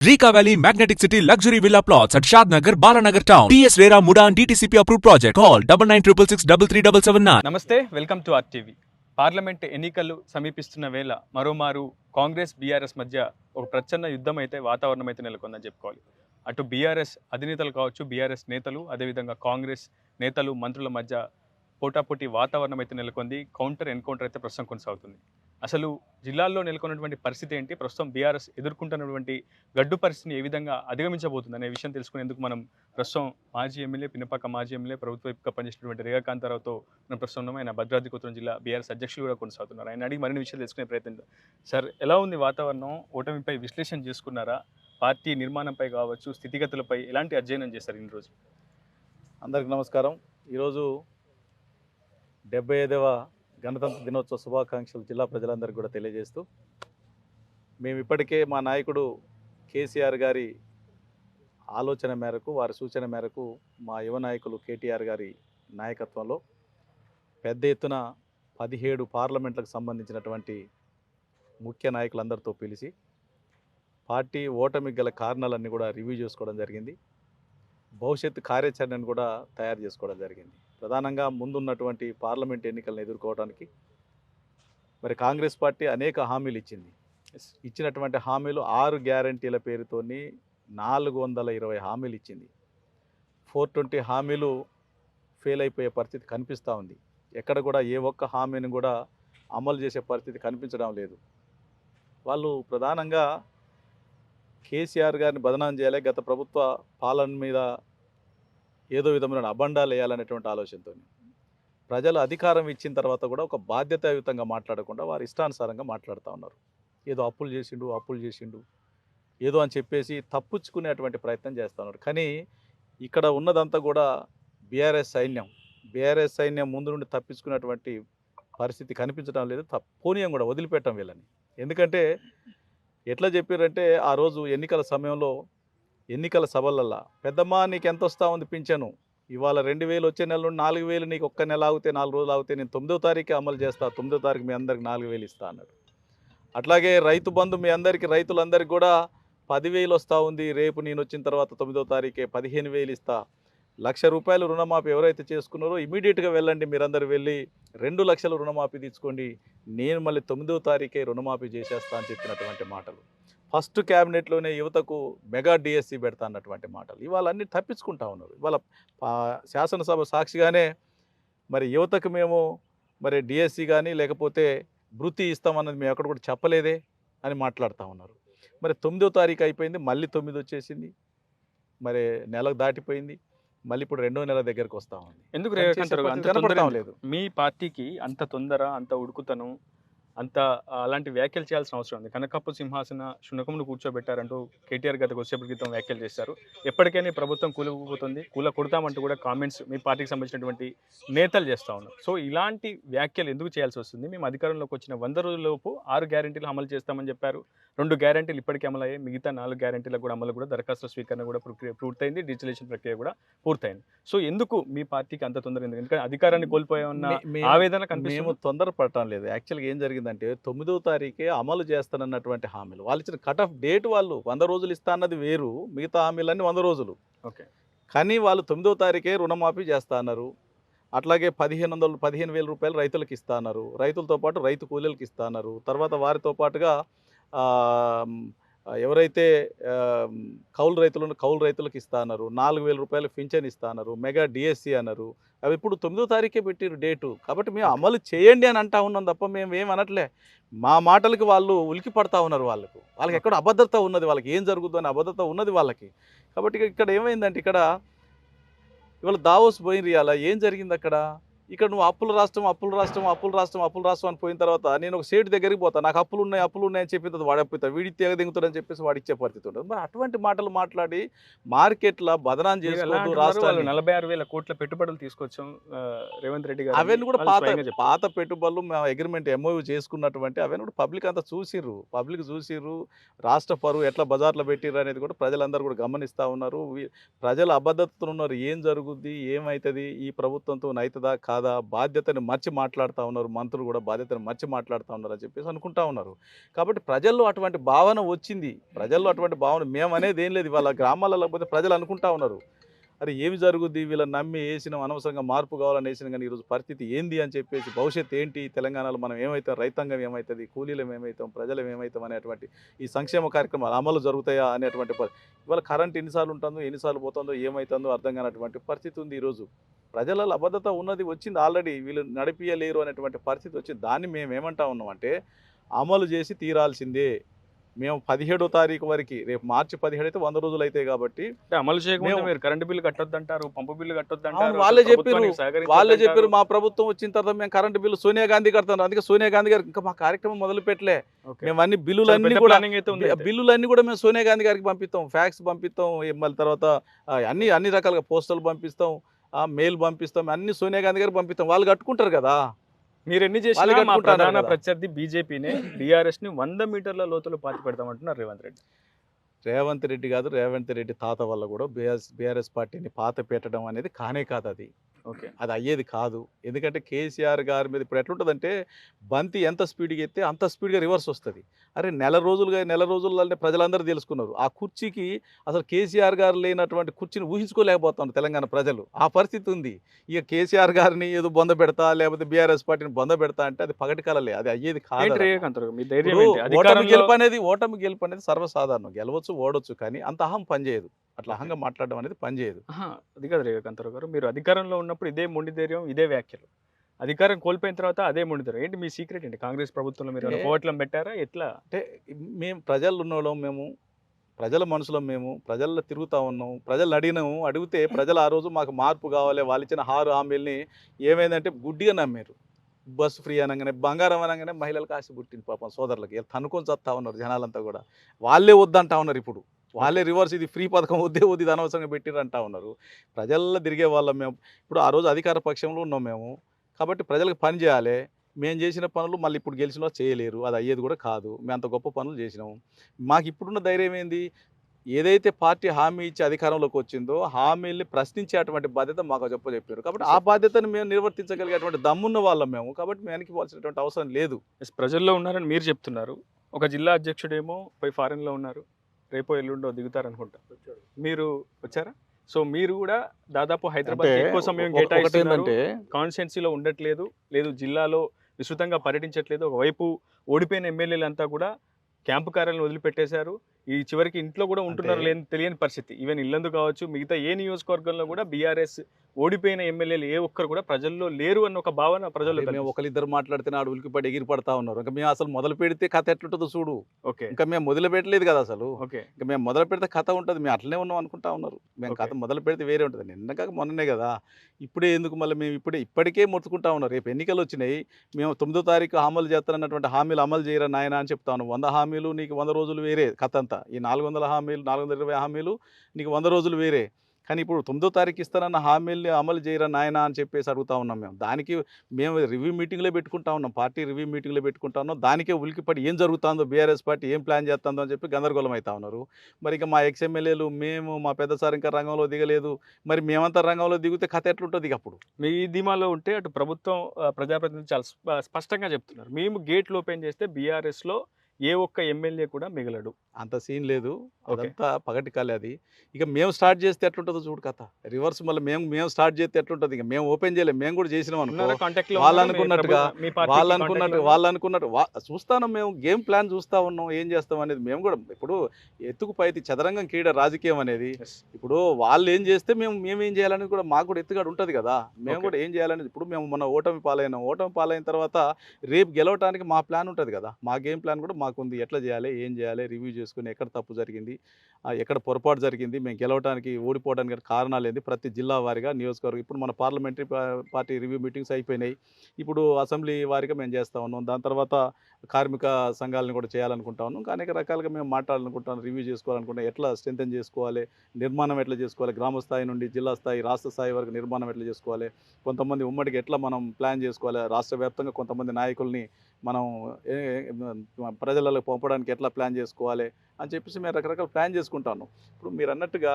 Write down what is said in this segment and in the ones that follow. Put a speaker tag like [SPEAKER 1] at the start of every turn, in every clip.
[SPEAKER 1] రీకా valley magnetic city luxury villa plots at Shadnagar Balanagar town TS RERA Muda and DTCP approved project. Call double nine triple double double three double seven
[SPEAKER 2] నమస్తే welcome to RTV parliament ఎన్నికలు సమీపిస్తున్న వేళ మరోమారు Congress BRS మధ్య ఒక ప్రచన్న యుద్ధం అయితే వాతావరణం అయితే నెలకొందని చెప్పుకోవాలి. అటు బీఆర్ఎస్ అధినేతలు కావచ్చు బీఆర్ఎస్ నేతలు అదేవిధంగా కాంగ్రెస్ నేతలు మంత్రుల మధ్య పోటాపోటీ వాతావరణం అయితే నెలకొంది. కౌంటర్ ఎన్కౌంటర్ అయితే ప్రస్తుతం కొనసాగుతుంది. అసలు జిల్లాల్లో నెలకొన్నటువంటి పరిస్థితి ఏంటి? ప్రస్తుతం బీఆర్ఎస్ ఎదుర్కొంటున్నటువంటి గడ్డు పరిస్థితిని ఏ విధంగా అధిగమించబోతుంది అనే విషయం తెలుసుకునేందుకు మనం ప్రస్తుతం మాజీ ఎమ్మెల్యే పినపాక మాజీ ఎమ్మెల్యే ప్రభుత్వ వైపుగా పనిచేసినటువంటి రేఖాకాంతారావుతో మనం ప్రస్తుతం ఉన్నాం. ఆయన భద్రాద్రి కొత్తగూడెం జిల్లా బీఆర్ఎస్ అధ్యక్షులు కూడా కొనసాగుతున్నారు. ఆయన అడిగి మరిన్ని విషయాలు తెలుసుకునే ప్రయత్నం సార్ ఎలా ఉంది వాతావరణం? ఓటమిపై విశ్లేషణ చేసుకున్నారా? పార్టీ నిర్మాణంపై కావచ్చు స్థితిగతులపై ఎలాంటి అధ్యయనం చేశారు ఇన్ని రోజు
[SPEAKER 3] అందరికి నమస్కారం. ఈరోజు డెబ్బై ఐదవ గణతంత్ర దినోత్సవ శుభాకాంక్షలు జిల్లా ప్రజలందరికీ కూడా తెలియజేస్తూ మేము ఇప్పటికే మా నాయకుడు కేసీఆర్ గారి ఆలోచన మేరకు వారి సూచన మేరకు మా యువ నాయకులు కేటీఆర్ గారి నాయకత్వంలో పెద్ద ఎత్తున పదిహేడు పార్లమెంట్లకు సంబంధించినటువంటి ముఖ్య నాయకులందరితో పిలిచి పార్టీ ఓటమికి గల కారణాలన్నీ కూడా రివ్యూ చేసుకోవడం జరిగింది. భవిష్యత్తు కార్యాచరణను కూడా తయారు చేసుకోవడం జరిగింది. ప్రధానంగా ముందున్నటువంటి పార్లమెంట్ ఎన్నికలను ఎదుర్కోవడానికి మరి కాంగ్రెస్ పార్టీ అనేక హామీలు ఇచ్చింది. ఇచ్చినటువంటి హామీలు ఆరు గ్యారంటీల పేరుతోని నాలుగు వందల ఇరవై హామీలు ఇచ్చింది. ఫోర్ ట్వంటీ హామీలు ఫెయిల్ అయిపోయే పరిస్థితి కనిపిస్తూ ఉంది. ఎక్కడ కూడా ఏ ఒక్క హామీని కూడా అమలు చేసే పరిస్థితి కనిపించడం లేదు. వాళ్ళు ప్రధానంగా కేసీఆర్ గారిని బదనాం చేయాలి గత ప్రభుత్వ పాలన మీద ఏదో విధమైన అబండాలు వేయాలనేటువంటి ఆలోచనతో ప్రజలు అధికారం ఇచ్చిన తర్వాత కూడా ఒక బాధ్యతాయుతంగా మాట్లాడకుండా వారు ఇష్టానుసారంగా మాట్లాడుతూ ఉన్నారు. ఏదో అప్పులు చేసిండు అప్పులు చేసిండు ఏదో అని చెప్పేసి తప్పుచ్చుకునేటువంటి ప్రయత్నం చేస్తూ ఉన్నారు. కానీ ఇక్కడ ఉన్నదంతా కూడా బీఆర్ఎస్ సైన్యం. బీఆర్ఎస్ సైన్యం ముందు నుండి తప్పించుకునేటువంటి పరిస్థితి కనిపించడం లేదు. తప్పోనీయం కూడా వదిలిపెట్టడం వీళ్ళని. ఎందుకంటే ఎట్లా చెప్పారంటే ఆ రోజు ఎన్నికల సమయంలో ఎన్నికల సభలల్లా పెద్దమ్మా నీకు ఎంత వస్తా ఉంది పింఛను? ఇవాళ రెండు వేలు వచ్చే నెల నుండి నాలుగు వేలు నీకు ఒక్క నెల ఆగితే నాలుగు రోజులు ఆగితే నేను తొమ్మిదో తారీఖు అమలు చేస్తా తొమ్మిదో తారీఖు మీ అందరికి నాలుగు వేలు ఇస్తా అన్నాడు. అట్లాగే రైతు బంధు మీ అందరికీ రైతులందరికీ కూడా పదివేలు వస్తూ ఉంది రేపు నేను వచ్చిన తర్వాత తొమ్మిదో తారీఖే పదిహేను వేలు ఇస్తా. లక్ష రూపాయలు రుణమాఫీ ఎవరైతే చేసుకున్నారో ఇమీడియట్గా వెళ్ళండి మీరందరూ వెళ్ళి రెండు లక్షలు రుణమాఫీ తీసుకోండి నేను మళ్ళీ తొమ్మిదో తారీఖే రుణమాఫీ చేసేస్తా అని చెప్పినటువంటి మాటలు. ఫస్ట్ క్యాబినెట్లోనే యువతకు మెగా డిఎస్సి పెడతా అన్నటువంటి మాటలు. ఇవాళ అన్ని తప్పించుకుంటా ఉన్నారు. ఇవాళ శాసనసభ సాక్షిగానే మరి యువతకు మేము మరి డిఎస్సి కానీ లేకపోతే వృత్తి ఇస్తామన్నది మేము ఎక్కడ కూడా చెప్పలేదే అని మాట్లాడుతూ ఉన్నారు. మరి తొమ్మిదో తారీఖు అయిపోయింది మళ్ళీ తొమ్మిది వచ్చేసింది మరి నెలకు దాటిపోయింది మళ్ళీ ఇప్పుడు రెండో నెల దగ్గరకు వస్తూ ఉంది.
[SPEAKER 2] ఎందుకు?
[SPEAKER 3] లేదు.
[SPEAKER 2] మీ పార్టీకి అంత తొందర అంత ఉడుకుతనం అంత అలాంటి వ్యాఖ్యలు చేయాల్సిన అవసరం ఉంది. కనకప్పు సింహాసన శునకమును కూర్చోబెట్టారంటూ కేటీఆర్ గత కొద్దిసేపటి క్రితం వ్యాఖ్యలు చేశారు. ఎప్పటికైనా ప్రభుత్వం కూలిపోతుంది. కూల కొడతామంటూ కూడా కామెంట్స్ మీ పార్టీకి సంబంధించినటువంటి నేతలు చేస్తూ ఉన్నారు. సో ఇలాంటి వ్యాఖ్యలు ఎందుకు చేయాల్సి వస్తుంది? మేము అధికారంలోకి వచ్చిన వంద రోజులలోపు ఆరు గ్యారెంటీలు అమలు చేస్తామని చెప్పారు. రెండు గ్యారెంటీలు ఇప్పటికే అమలయ్యాయి. మిగతా నాలుగు గ్యారెంటీలకు కూడా అమలు కూడా దరఖాస్తు స్వీకరణ కూడా ప్రక్రియ పూర్తయింది. డిజిటలైజేషన్ ప్రక్రియ కూడా పూర్తయింది. సో ఎందుకు మీ పార్టీకి అంత తొందర ఎందుకు? ఎందుకంటే అధికారాన్ని కోల్పోయామన్న
[SPEAKER 3] మే- మేము-
[SPEAKER 2] ఆవేదన
[SPEAKER 3] మేము తొందరపడటం లేదు. యాక్చువల్గా ఏం జరిగిందంటే తొమ్మిదో తారీఖే అమలు చేస్తానన్నటువంటి హామీలు. వాళ్ళు ఇచ్చిన కట్ ఆఫ్ డేట్ వాళ్ళు వంద రోజులు ఇస్తా అన్నది వేరు మిగతా హామీలన్నీ వంద రోజులు.
[SPEAKER 2] ఓకే.
[SPEAKER 3] కానీ వాళ్ళు తొమ్మిదో తారీఖే రుణమాఫీ చేస్తా అన్నారు. అట్లాగే పదిహేను వందలు పదిహేను వేల రూపాయలు రైతులకు ఇస్తా అన్నారు. రైతులతో పాటు రైతు కూలీలకు ఇస్తా అన్నారు. తర్వాత వారితో పాటుగా ఎవరైతే కౌలు రైతులను కౌలు రైతులకు ఇస్తా అన్నారు నాలుగు వేల రూపాయలు పింఛన్ ఇస్తా అన్నారు మెగా డిఎస్సి అన్నారు అవి ఇప్పుడు తొమ్మిదో తారీఖే పెట్టిరు డేటు. కాబట్టి మేము అమలు చేయండి అని అంటా ఉన్నాం తప్ప మేము ఏం అనట్లే. మా మాటలకి వాళ్ళు ఉలికి పడతా ఉన్నారు వాళ్ళకు. వాళ్ళకి ఎక్కడ అభద్రత ఉన్నది వాళ్ళకి ఏం జరుగుతుందో అని అభద్రత ఉన్నది వాళ్ళకి. కాబట్టి ఇక- ఇక్కడ ఏమైందంటే ఇక్కడ ఇవాళ దావోస్ పోయిన ఇవాళ ఏం జరిగింది అక్కడ ఇక్కడ నువ్వు అప్పుల రాష్ట్రం అప్పుల రాష్ట్రం అప్పుల రాష్ట్రం అప్పుల రాష్ట్రం అని పోయిన తర్వాత నేను ఒక సేటు దగ్గరికి పోతా. నాకు అప్పులు ఉన్నాయి అప్పులు ఉన్నాయని చెప్పి తర్వాత వాడు అప్పుతా వీడి తెగ దిగుతాడని చెప్పేసి వాడు ఇచ్చే పరిస్థితి ఉంటుంది మరి అటువంటి మాటలు మాట్లాడి మార్కెట్లో బదనాం చేసుకోవద్దు రాష్ట్రాన్ని.
[SPEAKER 2] నలభై ఆరు వేల కోట్ల పెట్టుబడులు తీసుకొచ్చాం రేవంత్ రెడ్డి గారు.
[SPEAKER 3] అవన్నీ కూడా పాత. పాత పెట్టుబడులు మేము అగ్రిమెంట్ ఎంఓయూ చేసుకున్నటువంటి అవన్నీ కూడా పబ్లిక్ అంతా చూసిర్రు. పబ్లిక్ చూసిర్రు. రాష్ట్ర పరువు ఎట్లా బజార్లో పెట్టిర్రు అనేది కూడా ప్రజలందరూ కూడా గమనిస్తూ ఉన్నారు. ప్రజలు అబద్ధతలు ఉన్నారు ఏం జరుగుద్ది? ఏమవుతుంది ఈ ప్రభుత్వంతో అవుతుందా కాదా? కాదా బాధ్యతని మర్చి మాట్లాడుతూ ఉన్నారు మంత్రులు కూడా బాధ్యతను మర్చి మాట్లాడుతూ ఉన్నారు అని చెప్పేసి అనుకుంటా ఉన్నారు. కాబట్టి ప్రజల్లో అటువంటి భావన వచ్చింది. ప్రజల్లో అటువంటి భావన మేము అనేది ఏం లేదు. వాళ్ళ గ్రామాలలో పోతే ప్రజలు అనుకుంటా ఉన్నారు. అరే ఏమి జరుగుద్ది? వీళ్ళని నమ్మి వేసిన అనవసరంగా మార్పు కావాలని వేసిన కానీ ఈరోజు పరిస్థితి ఏంది అని చెప్పేసి భవిష్యత్తు ఏంటి? తెలంగాణలో మనం ఏమవుతాం రైతాంగం ఏమవుతుంది కూలీలం ఏమవుతాం ప్రజలం ఏమవుతాం అనేటువంటి ఈ సంక్షేమ కార్యక్రమాలు అమలు జరుగుతాయా? అనేటువంటి ఇవాళ కరెంట్ ఎన్నిసార్లు ఉంటుందో ఎన్నిసార్లు పోతుందో ఏమవుతుందో అర్థం కానటువంటి పరిస్థితి ఉంది ఈరోజు. ప్రజల అబద్ధత ఉన్నది వచ్చింది ఆల్రెడీ. వీళ్ళు నడిపియలేరు అనేటువంటి పరిస్థితి వచ్చింది. దాన్ని మేము ఏమంటా ఉన్నామంటే అమలు చేసి తీరాల్సిందే. మేము పదిహేడో తారీఖు వరకు రేపు మార్చి పదిహేడు అయితే వంద రోజులు అవుతాయి కాబట్టి
[SPEAKER 2] అమలు చేయకుండా
[SPEAKER 3] మేము-
[SPEAKER 2] మీరు కరెంట్ బిల్లు కట్టొద్దంటారు పంపు బిల్లు కట్టొద్దంటారు
[SPEAKER 3] వాళ్ళే చెప్పారు. వాళ్ళే చెప్పారు మా ప్రభుత్వం వచ్చిన తర్వాత మేము కరెంటు బిల్లు సోనియా గాంధీ కడతాను అందుకే సోనియా గాంధీ గారికి ఇంకా మా కార్యక్రమం మొదలు పెట్టలే. మేము అన్ని బిల్లులన్నీ కూడా
[SPEAKER 2] అయితే అయితే.
[SPEAKER 3] బిల్లులన్నీ కూడా మేము సోనియా గాంధీ గారికి పంపిస్తాం ఫ్యాక్స్ పంపిస్తాం మళ్ళీ తర్వాత అన్ని అన్ని రకాలుగా పోస్టల్ పంపిస్తాం ఆ, మెయిల్ పంపిస్తాం అన్ని సోనియా గాంధీ గారికి పంపిస్తాం వాళ్ళు కట్టుకుంటారు కదా
[SPEAKER 2] మీరు ఎన్ని చేసినా మా ప్రధాన. ప్రత్యర్థి బీజేపీనే బీఆర్ఎస్ని వంద మీటర్ల లోతులో పాతి పెడతామంటున్నారు రేవంత్ రెడ్డి.
[SPEAKER 3] రేవంత్ రెడ్డి కాదు రేవంత్ రెడ్డి తాత వల్ల కూడా బీఆర్ఎస్ బీఆర్ఎస్ పార్టీని పాత పెట్టడం అనేది కానే కాదు అది అది అయ్యేది కాదు. ఎందుకంటే కేసీఆర్ గారి మీద ఇప్పుడు ఎట్లుంటుందంటే బంతి ఎంత స్పీడ్గా ఎత్తే అంత స్పీడ్గా రివర్స్ వస్తుంది. అరే నెల రోజులుగా నెల రోజుల్లోనే ప్రజలందరూ తెలుసుకున్నారు. ఆ కుర్చీకి అసలు కేసీఆర్ గారు లేనటువంటి కుర్చీని ఊహించుకోలేకపోతున్నారు తెలంగాణ ప్రజలు. ఆ పరిస్థితి ఉంది. ఇక కేసీఆర్ గారిని ఏదో బొంద పెడతా లేకపోతే బీఆర్ఎస్ పార్టీని బొంద పెడతా అంటే అది పగటి కలలే. అది అయ్యేది కాదు ఓటమి గెలుపు అనేది ఓటమి గెలుపు అనేది సర్వసాధారణం. గెలవచ్చు ఓడొచ్చు కానీ అంత అహం పనిచేయదు. అట్లా అహంగా మాట్లాడడం అనేది పనిచేయదు
[SPEAKER 2] అది కాదు రేవంత్ గారు. మీరు అధికారంలో ఉన్నప్పుడు ఇదే మొండి ధైర్యం ఇదే వ్యాఖ్యలు. అధికారం కోల్పోయిన తర్వాత అదే మొండి ధైర్యం ఏంటి మీ సీక్రెట్ ఏంటి? కాంగ్రెస్ ప్రభుత్వంలో మీరు కోవట్లం పెట్టారా? ఎట్లా?
[SPEAKER 3] అంటే మేము ప్రజలు ఉన్నోళ్ళం మేము ప్రజల మనుషులం మేము ప్రజల్లో తిరుగుతూ ఉన్నాం ప్రజలు అడిగినాము. అడిగితే ప్రజలు ఆ రోజు మాకు మార్పు కావాలి వాళ్ళు ఇచ్చిన హారు హామీల్ని ఏమైందంటే గుడ్డిగా నమ్మారు బస్సు ఫ్రీ అనగానే బంగారం అనగానే మహిళలకు ఆశ పుట్టింది పాపం సోదరులకి. వీళ్ళు తనుకొని చస్తా ఉన్నారు జనాలంతా కూడా. వాళ్ళే వద్దంటా ఉన్నారు ఇప్పుడు. వాళ్ళే రివర్స్ ఇది ఫ్రీ పథకం వద్దే వద్దు ఇది అనవసరంగా పెట్టిర్రు అంటా ఉన్నారు. ప్రజల్లో తిరిగే వాళ్ళం మేము. ఇప్పుడు ఆ రోజు అధికార పక్షంలో ఉన్నాం మేము. కాబట్టి ప్రజలకు పని చేయాలి. మేము చేసిన పనులు మళ్ళీ ఇప్పుడు గెలిచిన వాళ్ళు చేయలేరు. అది అయ్యేది కూడా కాదు. మేము అంత గొప్ప పనులు చేసినాము మాకు ఇప్పుడున్న ధైర్యం ఏంది? ఏదైతే పార్టీ హామీ ఇచ్చి అధికారంలోకి వచ్చిందో హామీల్ని ప్రశ్నించేటువంటి బాధ్యత మాకు చెప్ప చెప్పారు కాబట్టి ఆ బాధ్యతను మేము నిర్వర్తించగలిగేటువంటి దమ్మున్న వాళ్ళం మేము. కాబట్టి మేము వెనక్కిపోవాల్సినటువంటి అవసరం లేదు.
[SPEAKER 2] ప్రజల్లో ఉన్నారని మీరు చెప్తున్నారు. ఒక జిల్లా అధ్యక్షుడేమో పోయి ఫారెన్లో ఉన్నారు. రేపో ఎల్లుండో దిగుతారనుకుంటా. మీరు వచ్చారా? సో మీరు కూడా దాదాపు హైదరాబాద్ ఎక్కువ సమయం
[SPEAKER 3] ఏంటంటే
[SPEAKER 2] కాన్స్టిట్యున్సీలో ఉండట్లేదు లేదు జిల్లాలో విస్తృతంగా పర్యటించట్లేదు ఒకవైపు ఓడిపోయిన ఎమ్మెల్యేలు అంతా కూడా క్యాంపు కార్యాలను వదిలిపెట్టేశారు. ఈ చివరికి ఇంట్లో కూడా ఉంటున్నారు లేని తెలియని పరిస్థితి. ఈవెన్ ఇల్లందు కావచ్చు మిగతా ఏ నియోజకవర్గంలో కూడా బీఆర్ఎస్ ఓడిపోయిన ఎమ్మెల్యేలు ఏ ఒక్కరు కూడా ప్రజల్లో లేరు అన్న ఒక భావన ప్రజల్లో
[SPEAKER 3] మేము ఒకరిద్దరు మాట్లాడితే నాడు ఉలికిపడి ఎగిరి పడతా ఉన్నారు. ఇంకా మేము అసలు మొదలు పెడితే కథ ఎట్లుంటుందో చూడు.
[SPEAKER 2] ఓకే.
[SPEAKER 3] ఇంకా మేము మొదలు పెట్టలేదు కదా అసలు.
[SPEAKER 2] ఓకే.
[SPEAKER 3] ఇంకా మేము మొదలు పెడితే కథ ఉంటుంది మేము అట్లనే ఉన్నాం అనుకుంటా ఉన్నారు. మేము. కథ మొదలు పెడితే వేరే ఉంటుంది. నిన్న కాక మొన్ననే కదా. ఇప్పుడే ఎందుకు మళ్ళీ మేము ఇప్పుడే ఇప్పటికే మొత్తుకుంటా ఉన్నారు. రేపు ఎన్నికలు వచ్చినాయి. మేము తొమ్మిదో తారీఖు అమలు చేస్తానన్నటువంటి హామీలు అమలు చేయరా నాయన అని చెప్తాను వంద హామీలు నీకు వంద రోజులు వేరే కథ అంతా. ఈ నాలుగు వందల హామీలు నాలుగు వందల ఇరవై హామీలు నీకు వంద రోజులు వేరే. కానీ ఇప్పుడు తొమ్మిదో తారీఖు ఇస్తానన్న హామీల్ని అమలు చేయరా నాయన అని చెప్పేసి అడుగుతా ఉన్నాం మేము. దానికి మేము రివ్యూ మీటింగ్లో పెట్టుకుంటా ఉన్నాం. పార్టీ రివ్యూ మీటింగ్లో పెట్టుకుంటా ఉన్నాం. దానికే ఉలికిపడి ఏం జరుగుతుందో బీఆర్ఎస్ పార్టీ ఏం ప్లాన్ చేస్తుందో అని చెప్పి గందరగోళం అవుతా ఉన్నారు. మరి ఇక మా ఎక్స్ఎమ్మెల్యేలు మేము మా పెద్ద సార్ ఇంకా రంగంలో దిగలేదు. మరి మేమంతా రంగంలో దిగితే కథ ఎట్లుంటుంది ఇక అప్పుడు?
[SPEAKER 2] మీ ధీమాలో ఉంటే అటు ప్రభుత్వం ఆ, ప్రజాప్రతినిధులు చాలా స్ప- స్పష్టంగా చెప్తున్నారు. మేము గేట్లు ఓపెన్ చేస్తే బీఆర్ఎస్లో ఏ ఒక్క ఎమ్మెల్యే కూడా మిగలడు.
[SPEAKER 3] అంత సీన్ లేదు. అదంతా పగటి కాలే అది. ఇక మేము స్టార్ట్ చేస్తే ఎట్లుంటుందో చూడు కథ. రివర్స్ మళ్ళీ మేము మేము స్టార్ట్ చేస్తే ఎట్లుంటుంది? ఇక మేము ఓపెన్ చేయలేము మేము కూడా చేసినాం అనుకో. వాళ్ళు?
[SPEAKER 2] మీ
[SPEAKER 3] అనుకున్నట్టుగా,
[SPEAKER 2] మీ
[SPEAKER 3] వాళ్ళు అనుకున్నట్టు? వాళ్ళు అనుకున్నట్టు చూస్తాను మేము. గేమ్ ప్లాన్ చూస్తా ఉన్నాం. ఏం చేస్తాం అనేది మేము కూడా ఇప్పుడు ఎత్తుకు పైతి చదరంగం క్రీడ రాజకీయం అనేది. ఇప్పుడు వాళ్ళు ఏం చేస్తే మేము మేము ఏం చేయాలనేది కూడా మాకు కూడా ఎత్తుగాడు ఉంటుంది కదా. మేము. కూడా ఏం చేయాలనేది ఇప్పుడు మేము మన ఓటమి పాలైనాం. ఓటమి పాలైన తర్వాత రేపు గెలవడానికి మా ప్లాన్ ఉంటుంది కదా. మా గేమ్ ప్లాన్ కూడా మాకు మాకుంది ఎట్లా చేయాలి ఏం చేయాలి రివ్యూ చేసుకుని ఎక్కడ తప్పు జరిగింది ఎక్కడ పొరపాటు జరిగింది మేము గెలవడానికి ఓడిపోవడానికి కారణాలు ఏంది ప్రతి జిల్లా వారిగా నియోజకవర్గం ఇప్పుడు మన పార్లమెంటరీ పార్టీ రివ్యూ మీటింగ్స్ అయిపోయినాయి ఇప్పుడు అసెంబ్లీ వారిగా మేము చేస్తా ఉన్నాం దాని తర్వాత కార్మిక సంఘాలను కూడా చేయాలనుకుంటా ఉన్నాం ఇంకా అనేక రకాలుగా మేము మాట్లాడాలనుకుంటాం రివ్యూ చేసుకోవాలనుకుంటాం ఎట్లా స్ట్రెంథన్ చేసుకోవాలి నిర్మాణం ఎట్లా చేసుకోవాలి గ్రామ స్థాయి నుండి జిల్లా స్థాయి రాష్ట్ర స్థాయి వరకు నిర్మాణం ఎట్లా చేసుకోవాలి కొంతమంది ఉమ్మడికి ఎట్లా మనం ప్లాన్ చేసుకోవాలి రాష్ట్ర వ్యాప్తంగా కొంతమంది నాయకుల్ని మనం ప్రజలకు పంపడానికి ఎట్లా ప్లాన్ చేసుకోవాలి అని చెప్పేసి మేము రకరకాల ప్లాన్ చేసుకుంటాను. ఇప్పుడు మీరు అన్నట్టుగా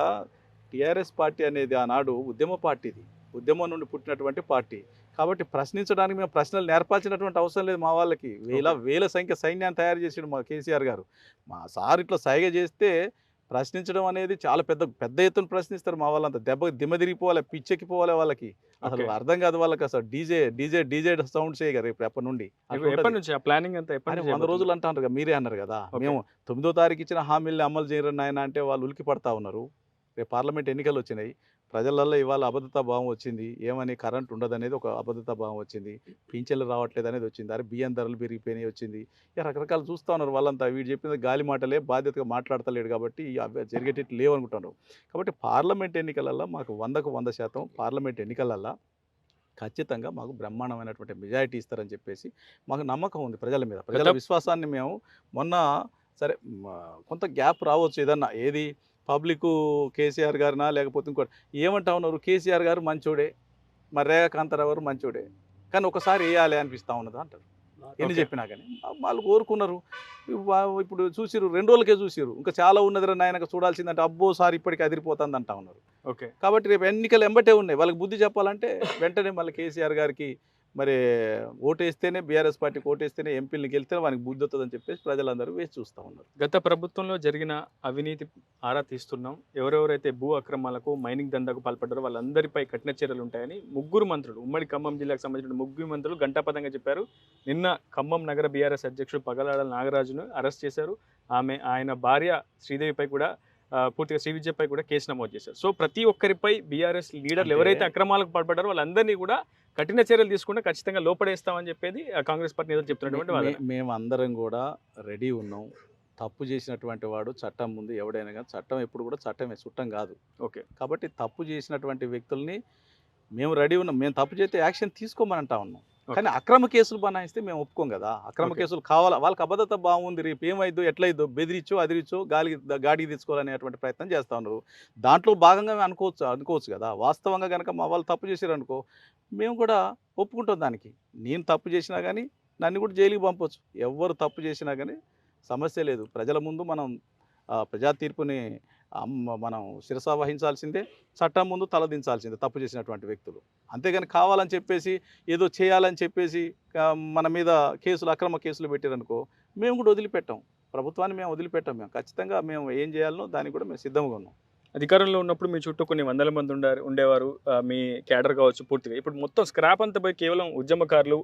[SPEAKER 3] టీఆర్ఎస్ పార్టీ అనేది ఆనాడు ఉద్యమ పార్టీది. ఉద్యమం నుండి పుట్టినటువంటి పార్టీ. కాబట్టి ప్రశ్నించడానికి మేము ప్రశ్నలు నేర్పాల్సినటువంటి అవసరం లేదు మా వాళ్ళకి. వేల వేల సంఖ్య సైన్యాన్ని తయారు చేసాడు మా కేసీఆర్ గారు. మా సార్ ఇట్లా సైగ చేస్తే ప్రశ్నించడం అనేది చాలా పెద్ద పెద్ద ఎత్తున ప్రశ్నిస్తారు మా వాళ్ళంతా. దెబ్బ దిమ్మ తిరిగిపోవాలి పిచ్చెక్కిపోవాలి వాళ్ళకి. అసలు. అర్థం కాదు వాళ్ళకి అసలు. డీజే డీజే డీజే సౌండ్ చేయగారు రేపు ఎప్పటి నుండి?
[SPEAKER 2] ప్లానింగ్ అంతా
[SPEAKER 3] వంద రోజులు అంటారు కదా మీరే అన్నారు కదా. మేము తొమ్మిదో తారీఖు ఇచ్చిన హామీల్ని అమలు చేయరని ఆయన అంటే వాళ్ళు ఉలికి పడతా ఉన్నారు. రేపు పార్లమెంట్ ఎన్నికలు వచ్చినాయి. ప్రజలలో ఇవాళ అబద్ధత భావం వచ్చింది. ఏమని కరెంట్ ఉండదు అనేది ఒక అబద్ధత భావం వచ్చింది. పింఛన్లు రావట్లేదు అనేది వచ్చింది. అరే బియ్యం ధరలు పెరిగిపోయినాయి వచ్చింది. ఇక రకరకాలు చూస్తూ ఉన్నారు వాళ్ళంతా. వీడు చెప్పింది గాలి మాటలే బాధ్యతగా మాట్లాడతలేడు కాబట్టి జరిగేటట్టు లేవు అనుకుంటున్నారు కాబట్టి పార్లమెంట్ ఎన్నికలలో మాకు వందకు వంద శాతం పార్లమెంట్ ఎన్నికలలో ఖచ్చితంగా మాకు బ్రహ్మాండమైనటువంటి మెజారిటీ ఇస్తారని చెప్పేసి మాకు నమ్మకం ఉంది ప్రజల మీద. ప్రజల విశ్వాసాన్ని మేము మొన్న సరే కొంత గ్యాప్ రావచ్చు ఏదన్నా. ఏది? పబ్లిక్ కేసీఆర్ గారినా లేకపోతే ఇంకోటి. ఏమంటా ఉన్నారు కేసీఆర్ గారు మంచోడే. మరి రేఖాకాంతరావు గారు మంచోడే. కానీ ఒకసారి వేయాలి అనిపిస్తా ఉన్నది అంటారు? ఎన్ని. చెప్పినా కానీ. వాళ్ళు కోరుకున్నారు. ఇప్పుడు చూసిరు రెండు రోజులకే చూసిరు ఇంకా చాలా ఉన్నది రా నాయనక చూడాల్సిందంటే అబ్బో సార్ ఇప్పటికి అదిరిపోతుంది అంటా ఉన్నారు.
[SPEAKER 2] ఓకే.
[SPEAKER 3] కాబట్టి రేపు ఎన్నికలు ఎంబటే ఉన్నాయి. వాళ్ళకి బుద్ధి చెప్పాలంటే వెంటనే మళ్ళీ కేసీఆర్ గారికి మరి ఓటేస్తేనే బీఆర్ఎస్ పార్టీకి ఓటేస్తేనే ఎంపీలను గెలిస్తే వానికి బుద్ధి వస్తుందని చెప్పేసి ప్రజలందరూ వేచి చూస్తూ ఉన్నారు.
[SPEAKER 2] గత ప్రభుత్వంలో జరిగిన అవినీతి ఆరా తీస్తున్నాం. ఎవరెవరైతే భూ అక్రమాలకు మైనింగ్ దందాకు పాల్పడ్డారో వాళ్ళందరిపై కఠిన చర్యలు ఉంటాయని ముగ్గురు మంత్రులు ఉమ్మడి ఖమ్మం జిల్లాకు సంబంధించిన ముగ్గురు మంత్రులు గంటాపదంగా చెప్పారు. నిన్న ఖమ్మం నగర బీఆర్ఎస్ అధ్యక్షుడు పగలాడ నాగరాజును అరెస్ట్ చేశారు. ఆమె ఆయన భార్య శ్రీదేవిపై కూడా పూర్తిగా శ్రీ విద్యపై కూడా కేసు నమోదు చేశారు. సో ప్రతి ఒక్కరిపై బీఆర్ఎస్ లీడర్లు ఎవరైతే అక్రమాలకు పాల్పడ్డారో వాళ్ళందరినీ కూడా కఠిన చర్యలు తీసుకుంటే ఖచ్చితంగా లోపడేస్తామని చెప్పేది కాంగ్రెస్ పార్టీ నేతలు చెప్తున్నటువంటి
[SPEAKER 3] మే- మేము అందరం కూడా రెడీ ఉన్నాం. తప్పు చేసినటువంటి వాడు చట్టం ముందు ఎవడైనా కానీ చట్టం ఎప్పుడు కూడా చట్టమే చుట్టం కాదు.
[SPEAKER 2] ఓకే.
[SPEAKER 3] కాబట్టి తప్పు చేసినటువంటి వ్యక్తుల్ని మేము రెడీ ఉన్నాం. మేము తప్పు చేస్తే యాక్షన్ తీసుకోమని అంటా ఉన్నాం. కానీ అక్రమ కేసులు బనాయిస్తే మేము ఒప్పుకోం కదా. అక్రమ. కేసులు కావాలా? వాళ్ళకి అబద్ధత బాగుంది రేపు ఏమైందో ఎట్లయిద్దో బెదిరించో అదిరించో గాలికి గాడికి తెచ్చుకోవాలనేటువంటి ప్రయత్నం చేస్తూ ఉన్నారు. దాంట్లో భాగంగా మేము అనుకోవచ్చు అనుకోవచ్చు కదా. వాస్తవంగా కనుక మా వాళ్ళు తప్పు చేశారు అనుకో మేము కూడా ఒప్పుకుంటాం దానికి. నేను తప్పు చేసినా కానీ నన్ను కూడా జైలుకి పంపొచ్చు. ఎవరు తప్పు చేసినా కానీ సమస్య లేదు. ప్రజల ముందు మనం ప్రజా తీర్పుని మనం శిరసా వహించాల్సిందే చట్టం ముందు తలదించాల్సిందే తప్పు చేసినటువంటి వ్యక్తులు. అంతేగాని కావాలని చెప్పేసి ఏదో చేయాలని చెప్పేసి మన మీద కేసులు అక్రమ కేసులు పెట్టారనుకో మేము కూడా వదిలిపెట్టాం. ప్రభుత్వాన్ని మేము వదిలిపెట్టాం మేము. ఖచ్చితంగా మేము ఏం చేయాలనో దానికి కూడా మేము సిద్ధంగా ఉన్నాం.
[SPEAKER 2] అధికారంలో ఉన్నప్పుడు మీ చుట్టూ కొన్ని వందల మంది ఉండారు ఉండేవారు మీ క్యాడర్ కావచ్చు పూర్తిగా. ఇప్పుడు మొత్తం స్క్రాప్ అంతా పోయి కేవలం ఉద్యమకారులు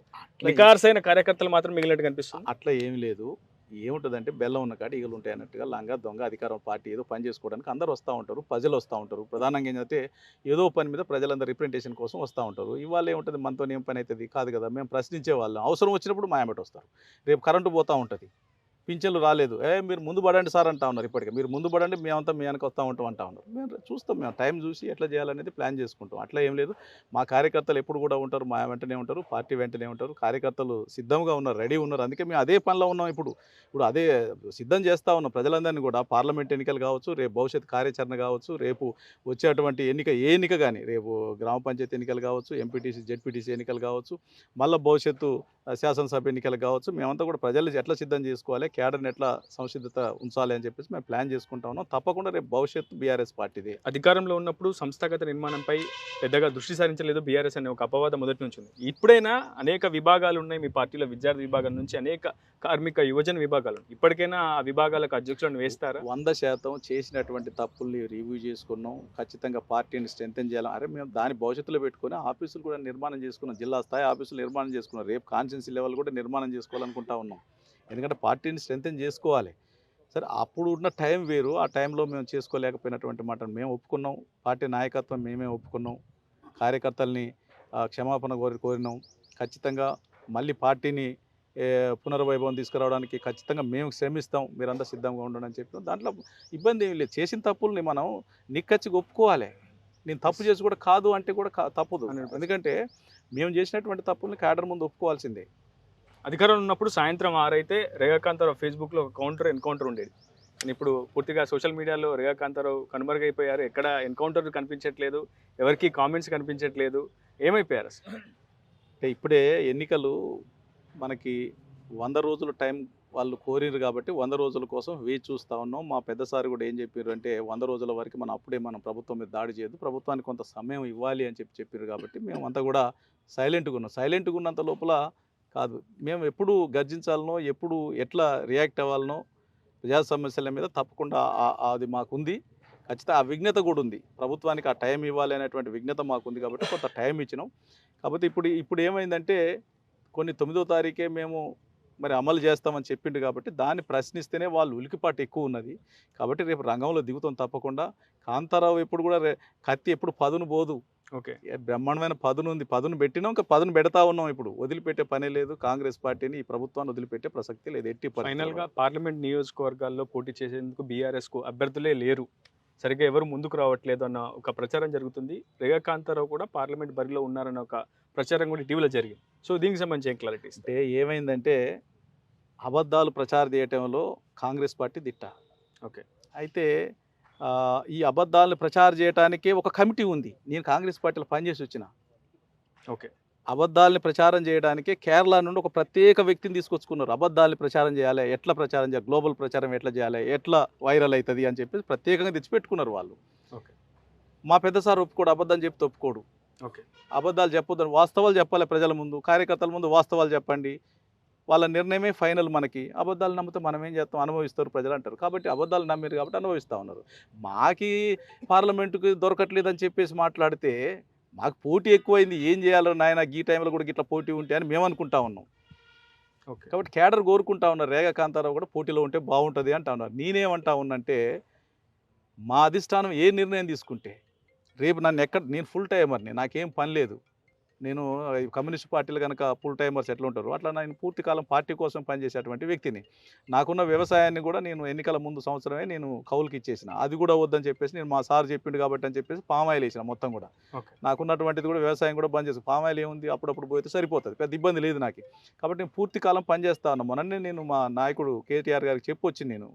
[SPEAKER 2] నికార్సైన కార్యకర్తలు మాత్రం మిగిలినట్టు కనిపిస్తుంది.
[SPEAKER 3] అట్లా ఏం లేదు. ఏముంటుందంటే బెల్లం ఉన్న కాడ ఈగలు ఉంటాయి అన్నట్టుగా లంగా దొంగ అధికారం పార్టీ ఏదో పని చేసుకోవడానికి అందరూ వస్తూ ఉంటారు ప్రజలు వస్తూ ఉంటారు. ప్రధానంగా ఏంటంటే ఏదో పని మీద ప్రజలందరూ రిప్రజెంటేషన్ కోసం వస్తూ ఉంటారు. ఇవాళ ఏముంటుంది? మనతో ఏం పని అవుతుంది కాదు కదా మేము ప్రశ్నించే వాళ్ళం. అవసరం వచ్చినప్పుడు మాయమటి వస్తారు రేపు కరెంటు పోతూ ఉంటుంది. పింఛన్లు రాలేదు. ఏ మీరు ముందు పడండి సార్ అంటా ఉన్నారు ఇప్పటికే. మీరు ముందు పడండి మేమంతా మీ వెనక వస్తూ ఉంటాం అంటా ఉన్నారు. మేము చూస్తాం మేము టైం చూసి ఎట్లా చేయాలనేది ప్లాన్ చేసుకుంటాం. అట్లా ఏం లేదు. మా కార్యకర్తలు ఎప్పుడు కూడా ఉంటారు మా వెంటనే ఉంటారు పార్టీ వెంటనే ఉంటారు. కార్యకర్తలు సిద్ధంగా ఉన్నారు రెడీ ఉన్నారు. అందుకే మేము అదే పనిలో ఉన్నాం ఇప్పుడు. ఇప్పుడు అదే సిద్ధం చేస్తూ ఉన్నాం ప్రజలందరినీ కూడా పార్లమెంట్ ఎన్నికలు కావచ్చు రేపు భవిష్యత్ కార్యాచరణ కావచ్చు రేపు వచ్చేటువంటి ఎన్నిక ఏ ఎన్నిక కానీ రేపు గ్రామ పంచాయతీ ఎన్నికలు కావచ్చు ఎంపీటీసీ జెడ్పీటీసీ ఎన్నికలు కావచ్చు మళ్ళీ భవిష్యత్తు శాసనసభ ఎన్నికలు కావచ్చు మేమంతా కూడా ప్రజలు ఎట్లా సిద్ధం చేసుకోవాలి క్యాడర్ని ఎట్లా సంసిద్ధత ఉంచాలి అని చెప్పేసి మేము ప్లాన్ చేసుకుంటా ఉన్నాం. తప్పకుండా రేపు భవిష్యత్తు బీఆర్ఎస్ పార్టీది
[SPEAKER 2] అధికారంలో ఉన్నప్పుడు సంస్థాగత నిర్మాణంపై పెద్దగా దృష్టి సారించలేదు బీఆర్ఎస్ అనే ఒక అపవాదం మొదటి నుంచి ఉంది. ఇప్పుడైనా అనేక విభాగాలు ఉన్నాయి మీ పార్టీలో విద్యార్థి విభాగం నుంచి అనేక కార్మిక యువజన విభాగాలు. ఇప్పటికైనా ఆ విభాగాలకు అధ్యక్షులను వేస్తారా?
[SPEAKER 3] వంద శాతం చేసినటువంటి తప్పుల్ని రివ్యూ చేసుకున్నాం. ఖచ్చితంగా పార్టీని స్ట్రెంథెన్ చేయాలి. అరే మేము దాని భవిష్యత్తులో పెట్టుకొని ఆఫీసులు కూడా నిర్మాణం చేసుకున్నాం. జిల్లా స్థాయి ఆఫీసులు నిర్మాణం చేసుకున్నాం. రేపు కాన్స్టిట్యున్సీ లెవెల్ కూడా నిర్మాణం చేసుకోవాలనుకుంటా ఉన్నాం. ఎందుకంటే పార్టీని స్ట్రెంథెన్ చేసుకోవాలి. సరే అప్పుడు ఉన్న టైం వేరు. ఆ టైంలో మేము చేసుకోలేకపోయినటువంటి మాట మేము ఒప్పుకున్నాం. పార్టీ నాయకత్వం మేమే ఒప్పుకున్నాం. కార్యకర్తల్ని క్షమాపణ కోరి కోరినాం. ఖచ్చితంగా మళ్ళీ పార్టీని పునర్వైభవం తీసుకురావడానికి ఖచ్చితంగా మేము శ్రమిస్తాం. మీరంతా సిద్ధంగా ఉండండి అని చెప్పినాం. దాంట్లో ఇబ్బంది ఏం లేదు. చేసిన తప్పుల్ని మనం నిక్కచ్చి ఒప్పుకోవాలి. నేను తప్పు చేసి కూడా కాదు అంటే కూడా తప్పదు.
[SPEAKER 2] 100%.
[SPEAKER 3] ఎందుకంటే మేము చేసినటువంటి తప్పుల్ని క్యాడర్ ముందు ఒప్పుకోవాల్సిందే.
[SPEAKER 2] అధికారంలో ఉన్నప్పుడు సాయంత్రం ఆరైతే రేఖాకాంతారావు ఫేస్బుక్లో ఒక కౌంటర్ ఎన్కౌంటర్ ఉండేది. ఇప్పుడు పూర్తిగా సోషల్ మీడియాలో రేఖాకాంతారావు కనుమరుగైపోయారు. ఎక్కడ ఎన్కౌంటర్ కనిపించట్లేదు. ఎవరికి కామెంట్స్ కనిపించట్లేదు. ఏమైపోయారు అసలు?
[SPEAKER 3] అంటే ఇప్పుడే ఎన్నికలు మనకి వంద రోజుల టైం వాళ్ళు కోరిరు కాబట్టి వంద రోజుల కోసం వేచి చూస్తూ ఉన్నాం. మా పెద్దసారి కూడా ఏం చెప్పారు అంటే వంద రోజుల వరకు మనం అప్పుడే మనం ప్రభుత్వం మీద దాడి చేయదు ప్రభుత్వానికి కొంత సమయం ఇవ్వాలి అని చెప్పి చెప్పారు కాబట్టి మేము అంతా కూడా సైలెంట్గా ఉన్నాం. సైలెంట్గా ఉన్నంత లోపల కాదు. మేము ఎప్పుడు గర్జించాలనో ఎప్పుడు ఎట్లా రియాక్ట్ అవ్వాలనో ప్రజా సమస్యల మీద తప్పకుండా ఆ- అది మాకుంది. ఖచ్చితంగా ఆ విఘ్నత కూడా ఉంది. ప్రభుత్వానికి ఆ టైం ఇవ్వాలి అనేటువంటి విఘ్నత మాకుంది కాబట్టి కొంత టైం ఇచ్చినాం. కాకపోతే ఇప్పుడు ఇప్పుడు ఏమైందంటే కొన్ని తొమ్మిదో తారీఖే మేము మరి అమలు చేస్తామని చెప్పిండు కాబట్టి దాన్ని ప్రశ్నిస్తేనే వాళ్ళు ఉలికిపాటు ఎక్కువ ఉన్నది. కాబట్టి రేపు రంగంలో దిగుతాం తప్పకుండా. కాంతారావు ఎప్పుడు కూడా రే- కత్తి ఎప్పుడు పదును పోదు.
[SPEAKER 2] ఓకే.
[SPEAKER 3] బ్రహ్మాండమైన పదును ఉంది. పదును పెట్టినాం ఇంకా పదును పెడతా ఉన్నాం ఇప్పుడు. వదిలిపెట్టే పనే లేదు. కాంగ్రెస్ పార్టీని ఈ ప్రభుత్వాన్ని వదిలిపెట్టే ప్రసక్తి లేదు. ఎట్టి.
[SPEAKER 2] ఫైనల్గా పార్లమెంట్ నియోజకవర్గాల్లో పోటీ చేసేందుకు బీఆర్ఎస్కు అభ్యర్థులే లేరు. సరిగ్గా ఎవరు ముందుకు రావట్లేదు అన్న ఒక ప్రచారం జరుగుతుంది. రేఖాకాంతారావు కూడా పార్లమెంట్ బరిలో ఉన్నారన్న ఒక ప్రచారం కూడా ఇటీవల జరిగింది. సో దీనికి సంబంధించి ఏం క్లారిటీ
[SPEAKER 3] అంటే ఏమైందంటే అబద్ధాలు ప్రచారం చేయటంలో కాంగ్రెస్ పార్టీ దిట్ట.
[SPEAKER 2] ఓకే.
[SPEAKER 3] అయితే ఈ అబద్ధాలను ప్రచారం చేయడానికే ఒక కమిటీ ఉంది. నేను కాంగ్రెస్ పార్టీలో పనిచేసి వచ్చిన.
[SPEAKER 2] ఓకే.
[SPEAKER 3] అబద్ధాలని ప్రచారం చేయడానికి కేరళ నుండి ఒక ప్రత్యేక వ్యక్తిని తీసుకొచ్చుకున్నారు. అబద్ధాలని ప్రచారం చేయాలి ఎట్లా ప్రచారం చేయాలి గ్లోబల్ ప్రచారం ఎట్లా చేయాలి ఎట్లా వైరల్ అవుతుంది అని చెప్పేసి ప్రత్యేకంగా తెచ్చిపెట్టుకున్నారు వాళ్ళు.
[SPEAKER 2] ఓకే.
[SPEAKER 3] మా పెద్ద సార్ ఒప్పుకోడు అబద్ధం చెప్తే ఒప్పుకోడు
[SPEAKER 2] ఓకే.
[SPEAKER 3] అబద్ధాలు చెప్పొద్దని వాస్తవాలు చెప్పాలి ప్రజల ముందు కార్యకర్తల ముందు వాస్తవాలు చెప్పండి. వాళ్ళ నిర్ణయమే ఫైనల్ మనకి. అబద్ధాలు నమ్మితే మనం ఏం చేస్తాం? అనుభవిస్తారు ప్రజలు అంటారు. కాబట్టి అబద్ధాలు నమ్మారు కాబట్టి అనుభవిస్తూ ఉన్నారు. మాకి పార్లమెంటుకి దొరకట్లేదని చెప్పేసి మాట్లాడితే మాకు పోటీ ఎక్కువైంది. ఏం చేయాలో నాయన ఈ టైంలో కూడా ఇట్లా పోటీ ఉంటే అని మేము అనుకుంటా ఉన్నాం.
[SPEAKER 2] ఓకే.
[SPEAKER 3] కాబట్టి కేడర్ కోరుకుంటా ఉన్నారు. రేఖ కాంతారావు కూడా పోటీలో ఉంటే బాగుంటుంది అంటా ఉన్నారు. నేనేమంటా ఉన్నంటే మా అధిష్టానం ఏ నిర్ణయం తీసుకుంటే రేపు నన్ను ఎక్కడ నేను ఫుల్ టైమర్ని నాకేం పని లేదు. నేను కమ్యూనిస్ట్ పార్టీలు కనుక ఫుల్ టైమర్స్ ఎట్లా ఉంటారు అట్లా నేను పూర్తి కాలం పార్టీ కోసం పనిచేసేటువంటి వ్యక్తిని. నాకున్న వ్యవసాయాన్ని కూడా నేను ఎన్నికల ముందు సంవత్సరమే నేను కౌలుకి ఇచ్చేసిన. అది కూడా వద్దని చెప్పేసి నేను మా సార్ చెప్పిండు కాబట్టి అని చెప్పేసి పామాయిల్ వేసిన మొత్తం కూడా. నాకున్నటువంటిది కూడా వ్యవసాయం కూడా బంద్ చేసి పామాయిల్ ఏముంది అప్పుడప్పుడు పోతే సరిపోతుంది పెద్ద ఇబ్బంది లేదు నాకు. కాబట్టి నేను పూర్తి కాలం పనిచేస్తా ఉన్నాను మొన్ననే నేను మా నాయకుడు కేటీఆర్ గారికి చెప్పొచ్చి నేను.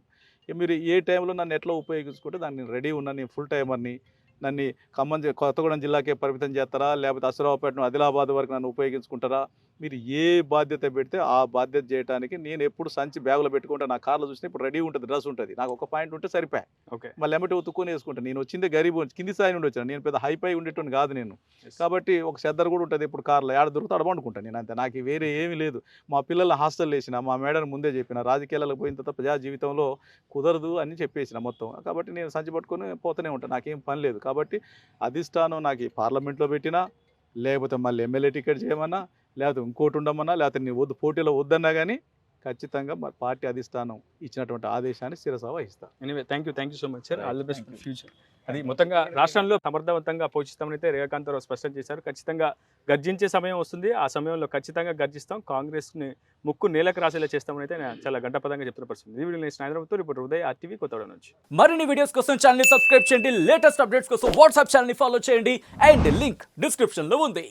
[SPEAKER 3] మీరు ఏ టైంలో నన్ను ఎట్లా ఉపయోగించుకుంటే దాన్ని నేను రెడీ ఉన్నా నేను ఫుల్ టైమర్ని నన్ను ఖమ్మం కొత్తగూడెం జిల్లాకే పరిమితం చేస్తారా? లేకపోతే అసరావుపేటను ఆదిలాబాద్ వరకు నన్ను ఉపయోగించుకుంటారా? మీరు ఏ బాధ్యత పెడితే ఆ బాధ్యత చేయడానికి నేను ఎప్పుడు సంచి బ్యాగులో పెట్టుకుంటా నా కార్లో చూస్తే ఇప్పుడు రెడీ ఉంటుంది డ్రెస్ ఉంటుంది. నాకు ఒక పాయింట్ ఉంటే సరిపోయా.
[SPEAKER 2] ఓకే.
[SPEAKER 3] మళ్ళీ ఎమ్మటి ఉతుక్కొని వేసుకుంటాను నేను వచ్చిందే గరీబ్ కింది స్థాయి నుండి వచ్చాను. నేను పెద్ద హైపై ఉండేటోని కాదు నేను. కాబట్టి ఒక చెద్దరు కూడా ఉంటుంది ఇప్పుడు కార్లో. ఏడ దొరుకుతా అడబండుకుంటాను నేను అంతే. నాకు వేరే ఏమీ లేదు. మా పిల్లల్ని హాస్టల్ వేసిన మా మేడం ముందే చెప్పిన రాజకీయాలకు పోయిన తర్వాత ప్రజా జీవితంలో కుదరదు అని చెప్పేసిన మొత్తం. కాబట్టి నేను సంచి పట్టుకొని పోతూనే ఉంటాను నాకేం పని లేదు. కాబట్టి అధిష్టానం నాకు ఈ పార్లమెంట్లో పెట్టినా లేకపోతే మళ్ళీ ఎమ్మెల్యే టికెట్ చేయమన్నా లేకపోతే ఇంకోటి ఉండమన్నా లేకపోతే నీ వద్దు పోటీలో వద్దన్నా కానీ ఖచ్చితంగా మా పార్టీ అధిష్టానం ఇచ్చినటువంటి ఆదేశాన్ని శిరస వహిస్తా
[SPEAKER 2] anyway thank you thank you so much sir all the best. Future అది మొత్తంగా రాష్ట్రంలో సమర్థవంతంగా పోషిస్తామని అయితే రేఖాంతరావు స్పష్టం చేశారు. ఖచ్చితంగా గర్జించే సమయం వస్తుంది. ఆ సమయంలో ఖచ్చితంగా గర్జిస్తాం. కాంగ్రెస్ని ముక్కు నేలకు రాసేలా చేస్తామని అయితే నేను చాలా గంటపదంగా చెప్తున్న పరిస్థితి ఈ వీడియో నేను హైదరాబాద్తో ఇప్పుడు ఉదయ్ ఆర్టీవీ కొత్తగూడెం నుంచి.
[SPEAKER 4] మరిన్ని వీడియోస్ కోసం ఛానల్ సబ్స్క్రైబ్ చేయండి. లేటెస్ట్ అప్డేట్స్ కోసం వాట్సాప్ ఛానల్ ఫాలో చేయండి. అండ్ లింక్ డిస్క్రిప్షన్లో ఉంది.